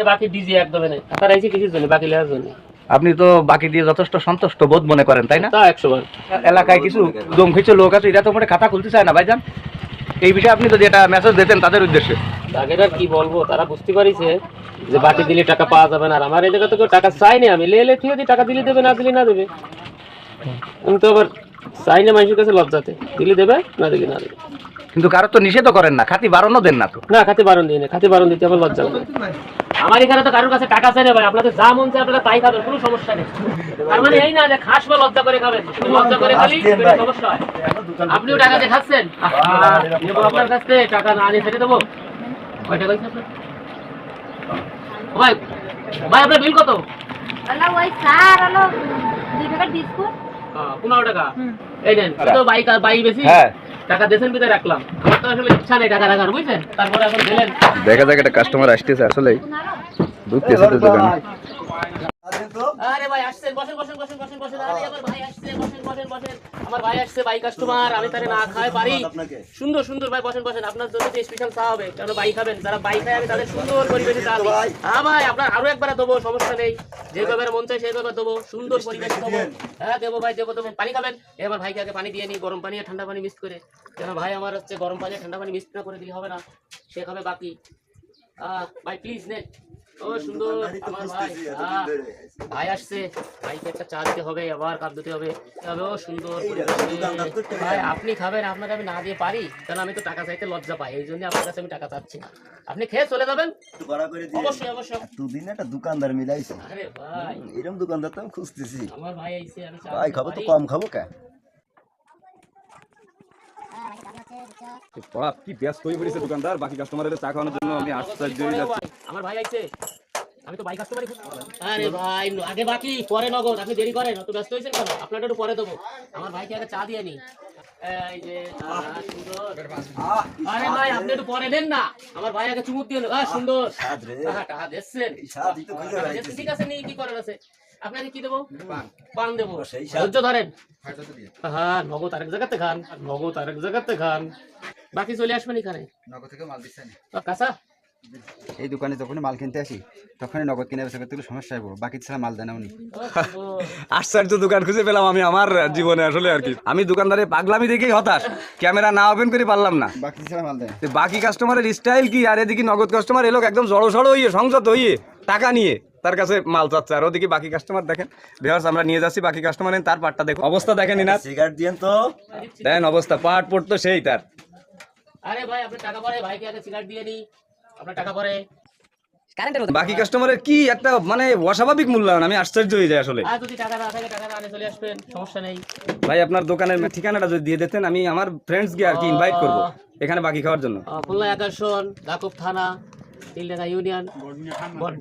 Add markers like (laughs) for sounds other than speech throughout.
এ বাকি ডিজি একদমই নেই। তারা এসে কিছুর জন্য বাকি লেখার জন্য। আপনি তো বাকি দিয়ে যথেষ্ট সন্তুষ্ট বোধ মনে করেন তাই না? তা একশো বার। এলাকায় কিছু দম লোক আছে এরা তো মোটে খাতা খুলতে চায় না ভাইজান। এই বিষয়ে আপনি যদি একটা মেসেজ দিতেন তাদের উদ্দেশ্যে। তাদের কি বলব তারা বুঝতে পারিছে যে বাকি দিলে টাকা পাওয়া যাবে না। আর আমার এই জায়গা তো কেউ টাকা চাইনি আমি লে থেকে দিই টাকা দিলে দেবে না দিলে না দেবে। আমি তো আবার চাই না মানুষের কাছে লজ্জাতে। দিলে দেবে না দিলে না দেবে। কিন্তু কারও তো নিষেধ করেন না খাতি বাড়ানো দেন না তো। না খাতে বারণ দিই না খাতি বারণ দিতে আমার লজ্জা লাগে আমার এখানে তো কারোর কাছে টাকা চাই না ভাই আপনাদের যা মন চায় আপনারা তাই খাবেন কোনো সমস্যা নেই। তার মানে এই না যে খাস বা লজ্জা করে খাবেন লজ্জা করে খালি সমস্যা হয়। আপনিও টাকা দিয়ে খাচ্ছেন? আপনার কাছ থেকে টাকা না নিয়ে ফেলে দেবো। কয় টাকা আপনার? ভাই ভাই আপনার বিল কত? ওই স্যার হলো দুই প্যাকেট বিস্কুট। পনেরো টাকা। এই নেন তো বাইক বাইক বেশি? হ্যাঁ। টাকা দিয়েছেন বিদায় রাখলাম। আমার তো আসলে ইচ্ছা নেই টাকা রাখার বুঝছেন? তারপরে এখন দিলেন। দেখা যাক একটা কাস্টমার আসতেছে আসলে ঢুকতেছে তো দোকানে। আরে ভাই আসছেন বসেন বসেন বসেন বসেন বসেন আরে আমার ভাই বসেন বসেন। বসেন আমার ভাই আসছে ভাই কাস্টমার আমি তারে না খাই পারি সুন্দর সুন্দর ভাই বসেন বসেন। আপনার জন্য যে স্পেশাল চা হবে কারণ ভাই খাবেন। যারা ভাই খায় আমি তাদের সুন্দর পরিবেশে চা দিই। হ্যাঁ ভাই আপনার আরও একবার দেবো সমস্যা নেই। যে কবার মন চাই সেই কবার দেবো। সুন্দর পরিবেশ দেবো। হ্যাঁ দেবো ভাই দেবো দেবো। পানি খাবেন। আমার ভাইকে আগে পানি দিয়ে নিই গরম পানি আর ঠান্ডা পানি মিক্স করে। কেন ভাই আমার হচ্ছে গরম পানি আর ঠান্ডা পানি মিক্স না করে দিলে হবে না। সে খাবে বাকি। আহ, ভাই প্লিজ নেন। ও সুন্দর আমার ভাই। ভাই আসছে ভাইকে একটা চা দিতে হবে আবার কাপ দিতে হবে। তবে ও সুন্দর ভাই আপনি খাবেন আপনাকে আমি না দিয়ে পারি কারণ আমি তো টাকা চাইতে লজ্জা পাই। এই জন্য আপনার কাছে আমি টাকা চাচ্ছি না। আপনি খেয়ে চলে যাবেন? অবশ্যই অবশ্যই। দুদিন একটা দোকানদার মিলাইছে। আরে ভাই। এরকম দোকানদার তো আমি খুঁজতেছি। আমার ভাই আইছে আমি ভাই খাব তো কম খাব কে? কি ব্যস্ত হয়ে পড়েছে দোকানদার? বাকি কাস্টমারের চা খাওয়ানোর জন্য আমি আশ্চর্য হয়ে যাচ্ছি। আমার ভাই আইছে। আমি তো বাইক কাস্টমারই আরে ভাই আগে বাকি পরে নগদ। আপনি দেরি করেন অত ব্যস্ত হয়েছেন কেন? আপনারটা একটু পরে দেবো। আমার ভাইকে আগে চা দিয়ে নি। এই যে সুন্দর। আরে ভাই আপনি একটু পরে দেন না। আমার ভাই আগে চুমুক দিয়ে। সুন্দর। দিচ্ছেন ঠিক আছে নিয়ে কি করার আছে? আপনাকে কি দেবো? পান দেবো। ধৈর্য ধরেন। হ্যাঁ নগদ আরেক জায়গাতে খান নগদ আরেক জায়গাতে খান। বাকি চলে আসবেন এখানে। নগদ থেকে মাল দিচ্ছে না আহ, কাঁচা? এই দোকানে যখনই মাল কিনতে আসি তখনই নগদ কিনে বেচা করতে সমস্যা হইব। বাকি ছাড়া মাল দেয় না উনি। (laughs) আশ্চর্য দোকান খুঁজে পেলাম আমি আমার জীবনে আসলে আর কি। আমি দোকানদারে পাগলামি দেখেই হতাশ। ক্যামেরা না ওপেন করে পারলাম না। বাকি ছাড়া মাল দেয় বাকি কাস্টমারের স্টাইল কি? আর এদিকে নগদ কাস্টমার এলো একদম জড়ো সড়ো হইয়ে সংযত হইয়ে টাকা নিয়ে। তার কাছে মাল চাচ্ছে। আর ওদিকে বাকি কাস্টমার দেখেন। বিহার আমরা নিয়ে যাচ্ছি বাকি কাস্টমার তার পাটটা দেখো অবস্থা দেখেন না সিগারেট দিয়েন তো। দেখেন অবস্থা পাট পড়তো সেই তার। আরে ভাই আপনি টাকা পরে ভাইকে আগে সিগারেট দিয়ে নি আপনার টাকা পরে। বাকি কাস্টমারের কি একটা মানে অস্বাভাবিক মূল্যায়ন আমি আশ্চর্য হয়ে যাই আসলে। ভাই আপনার দোকানের ঠিকানাটা যদি দিয়ে দিতেন আমি আমার ফ্রেন্ডস কে আর কি ইনভাইট করব এখানে বাকি খাওয়ার জন্য। খুলনা আকাশন দাকুব থানা। তিলডাঙ্গা ইউনিয়ন।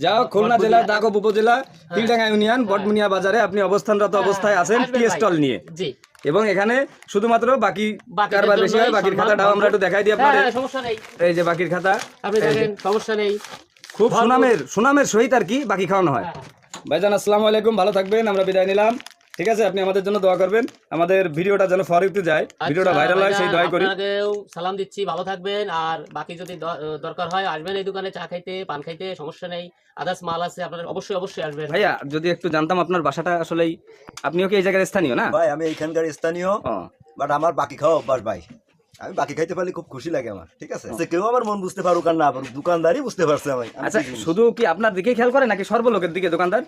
যাও খুলনা জেলার দাগব উপজেলা তিলডাঙ্গা ইউনিয়ন বটমুনিয়া বাজারে আপনি অবস্থানরত অবস্থায় আছেন টি স্টল নিয়ে। জি। এবং এখানে শুধুমাত্র বাকি কারবার বেশি হয় বাকির খাতাটাও আমরা একটু দেখাই দিই হ্যাঁ, আপনাদের। হ্যাঁ, সমস্যা নেই। এই যে বাকির খাতা আপনি দেখেন সমস্যা নেই। খুব সুনামের সুনামের সহিত আর কি বাকি খাওয়ানো হয়। হ্যাঁ। ভাইজান আসসালামু আলাইকুম ভালো থাকবেন আমরা বিদায় নিলাম। ঠিক আছে? আপনি আমাদের জন্য দোয়া করবেন। আমাদের ভিডিওটা যেন ফরিতে যায়। ভিডিওটা আচ্ছা, ভাইরাল হয় সেই দোয়াই করি। আপনাকেও সালাম দিচ্ছি। ভালো থাকবেন। আর বাকি যদি দরকার হয় আসবেন এই দোকানে চা খাইতে পান খাইতে সমস্যা নেই। আদার্স মাল আছে আপনার অবশ্যই অবশ্যই আসবেন। ভাইয়া যদি একটু জানতাম আপনার বাসাটা আসলেই আপনিও কি এই জায়গার স্থানীয় না? ভাই আমি এইখানকার স্থানীয়। বাট আমার বাকি খাওয়া অভ্যাস ভাই। আমি বাকি খাইতে পারলে খুব খুশি লাগে আমার ঠিক আছে? সে কেউ আমার মন বুঝতে পারুক আর না পারুক দোকানদারই বুঝতে পারছে আমি আচ্ছা শুধু কি আপনার দিকে খেয়াল করে নাকি সর্বলোকের দিকে দোকানদার?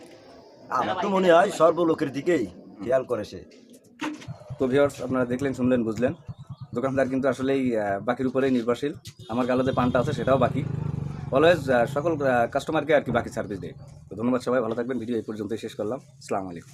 আমার তো মনে হয় সর্বলোকের দিকেই। খেয়াল করে সে। তো ভিওর্স আপনারা দেখলেন, শুনলেন, বুঝলেন। দোকানদার কিন্তু আসলেই বাকির উপরেই নির্ভরশীল। আমার গালে যে পানটা আছে, সেটাও বাকি। অলওয়েজ সকল কাস্টমারকে আর কি বাকি সার্ভিস দেয়। তো ধন্যবাদ সবাই, ভালো থাকবেন। ভিডিও এই পর্যন্তই শেষ করলাম। আসসালামু আলাইকুম।